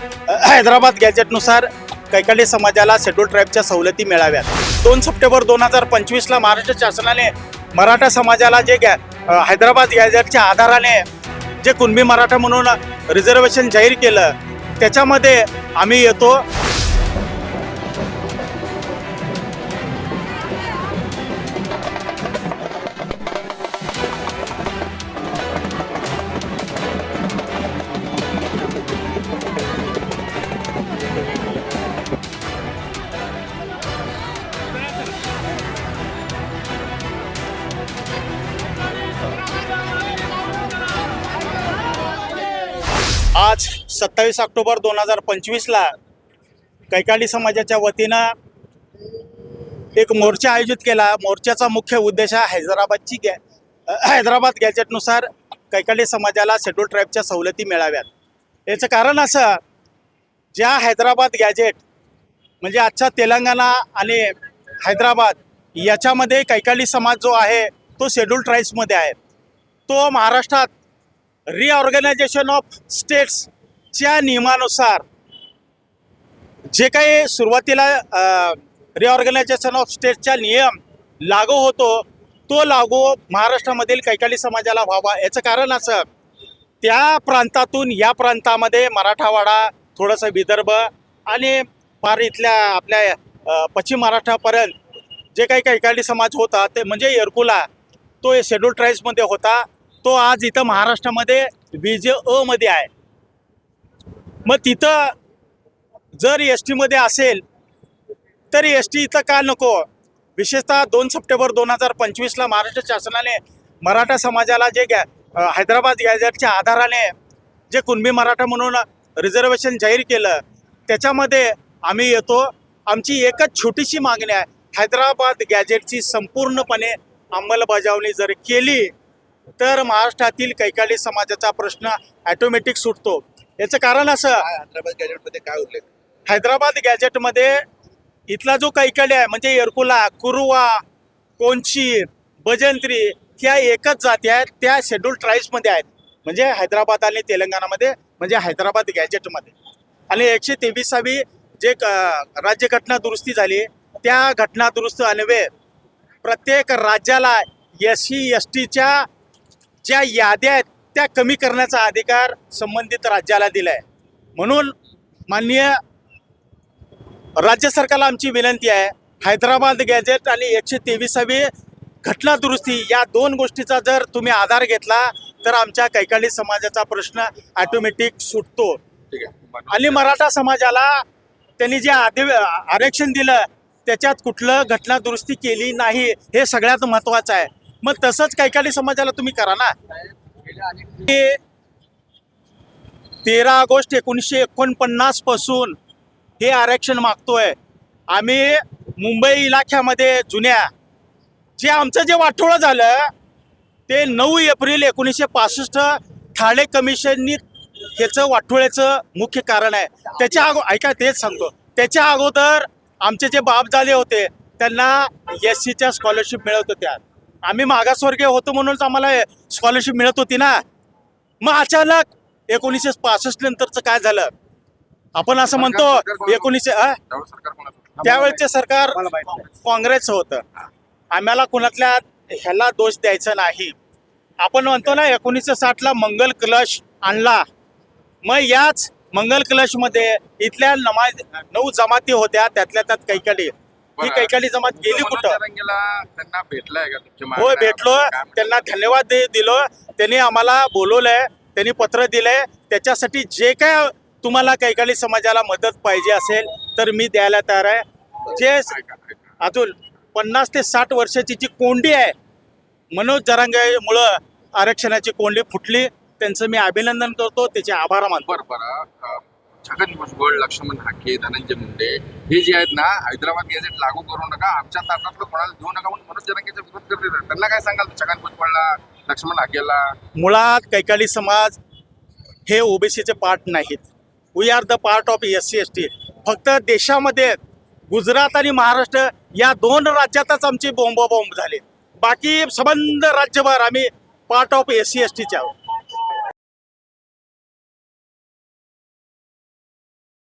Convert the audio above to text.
हैदराबाद गॅजेटनुसार कैकाडी समाजाला शेड्यूल ट्राईबच्या सवलती मिळाव्यात. दोन सप्टेंबर दोन हजार पंचवीसला महाराष्ट्र शासनाने मराठा समाजाला जे गॅ हैदराबाद गॅजेटच्या आधाराने जे कुणबी मराठा म्हणून रिझर्वेशन जाहीर केलं त्याच्यामध्ये आम्ही येतो. आज सत्तावीस ऑक्टोबर दोन हजार पंचवीसला कैकाडी समाजाच्या वतीनं एक मोर्चा आयोजित केला. मोर्चाचा मुख्य उद्देश हा हैदराबादची गॅ हैदराबाद गॅजेटनुसार कैकाडी समाजाला शेड्यूल ट्राईबच्या सवलती मिळाव्यात. याचं कारण असं ज्या हैदराबाद गॅजेट म्हणजे आजचा तेलंगणा आणि हैदराबाद याच्यामध्ये कैकाडी समाज जो आहे तो शेड्यूल ट्राईब्समध्ये आहे. तो महाराष्ट्रात रिऑर्गनायझेशन ऑफ स्टेट्सच्या नियमानुसार जे काही सुरुवातीला रिऑर्गनायझेशन ऑफ स्टेट्सचा नियम लागू होतो तो लागू महाराष्ट्रामधील कैकाली समाजाला व्हावा याचं कारण असं त्या प्रांतातून या प्रांतामध्ये मराठावाडा थोडंसं विदर्भ आणि फार इथल्या आपल्या पश्चिम महाराष्ट्रापर्यंत जे काही कैकाली समाज होता ते म्हणजे एरकुला तो शेड्यूल ट्राईब्समध्ये होता. तो आज इथं महाराष्ट्रामध्ये बी अमध्ये आहे. मग तिथं जर एस टीमध्ये असेल तर एस टी इथं का नको? विशेषतः दोन सप्टेंबर दोन हजार पंचवीसला महाराष्ट्र शासनाने मराठा समाजाला जे गॅ हैदराबाद गॅजेटच्या आधाराने जे कुणबी मराठा म्हणून रिझर्वेशन जाहीर केलं त्याच्यामध्ये आम्ही येतो. आमची एकच छोटीशी मागणी आहे. हैदराबाद गॅजेटची संपूर्णपणे अंमलबजावणी जर केली तर महाराष्ट्रातील कैकाडी समाजाचा प्रश्न ॲटोमॅटिक सुटतो. याचं कारण असं हैदराबाद गॅजेटमध्ये काय उल्लेख हैदराबाद गॅजेटमध्ये इथला जो कैकाडी आहे म्हणजे एरकुला कुरुवा कोंची बजंत्री ह्या एकच जाती आहेत त्या शेड्यूल ट्राईब्समध्ये आहेत. म्हणजे हैदराबाद आणि तेलंगणामध्ये म्हणजे हैदराबाद गॅजेटमध्ये आणि एकशे तेविसावी जे राज्यघटना दुरुस्ती झाली त्या घटना दुरुस्ती अन्वये प्रत्येक राज्याला एस सी एस टीच्या ज्या याद्या आहेत त्या कमी करण्याचा अधिकार संबंधित राज्याला दिला आहे म्हणून माननीय राज्य सरकारला आमची विनंती आहे हैदराबाद गॅजेट आणि एकशे तेविसावी घटना दुरुस्ती या दोन गोष्टीचा जर तुम्ही आधार घेतला तर आमच्या कैकाली समाजाचा प्रश्न ऑटोमॅटिक सुटतो. ठीक आहे. आणि मराठा समाजाला त्यांनी जे आदि आरक्षण दिलं त्याच्यात कुठलं घटना दुरुस्ती केली नाही हे सगळ्यात महत्त्वाचं आहे. मग तसंच कैकाली समाजाला तुम्ही करा ना. तेरा ऑगस्ट एकोणीसशे एकोणपन्नासपासून हे आरक्षण मागतोय. आम्ही मुंबई इलाख्यामध्ये जुन्या जे आमचं जे वाटोळं झालं ते नऊ एप्रिल एकोणीसशे पासष्ट ठाणे कमिशननी ह्याचं वाटोळ्याचं मुख्य कारण आहे. त्याच्या अगो ऐका तेच सांगतो. त्याच्या अगोदर आमचे जे बाप झाले होते त्यांना एस सीच्या स्कॉलरशिप मिळत होत्या. आम्ही मागासवर्गीय होतो म्हणूनच आम्हाला स्कॉलरशिप मिळत होती ना. मग अचानक एकोणीसशे पासष्ट नंतरचं काय झालं? आपण असं म्हणतो एकोणीसशे? त्यावेळचे सरकार काँग्रेसचं होतं. आम्हाला कुणातल्या ह्याला दोष द्यायचा नाही. आपण म्हणतो ना एकोणीसशे साठला मंगल कलश आणला. मग याच मंगल कलशमध्ये इथल्या नमाज नऊ जमाती होत्या त्यातल्या त्यात कैकाडी ही. कैकाडी जमात गेली कुठं? त्यांना भेटलाय का होय? भेटलो? त्यांना धन्यवाद दे दिलो त्यांनी आम्हाला बोलवलंय. त्यांनी पत्र दिलंय. त्याच्यासाठी जे काय तुम्हाला कैकाली समाजाला मदत पाहिजे असेल तर मी द्यायला तयार आहे. जे. अजून पन्नास ते साठ वर्षाची जी कोंडी आहे मनोज जरांगेमुळं आरक्षणाची कोंडी फुटली. त्यांचं मी अभिनंदन करतो. त्याचे आभार मानतो. छगन भुजबळ लक्ष्मण हाके धनंजय मुंडे हे जे आहेत ना हैदराबाद गॅझेट लागू करू नका. आमच्या ताटातलं कोणाला देऊ नका म्हणून मनोज जरांगेचा विरोध करते. त्यांना काय सांगाल छगन भुजबळला लक्ष्मण हाकेला? मुळात कैकाली समाज हे ओबीसीचे पार्ट नाहीत. We are the part of S C S T फक्त देशामध्ये गुजरात आणि महाराष्ट्र या दोन राज्यातच आमची बोंब बॉम्ब झाले. बाकी संबंध राज्यभर आम्ही part of S C S टीचे आहोत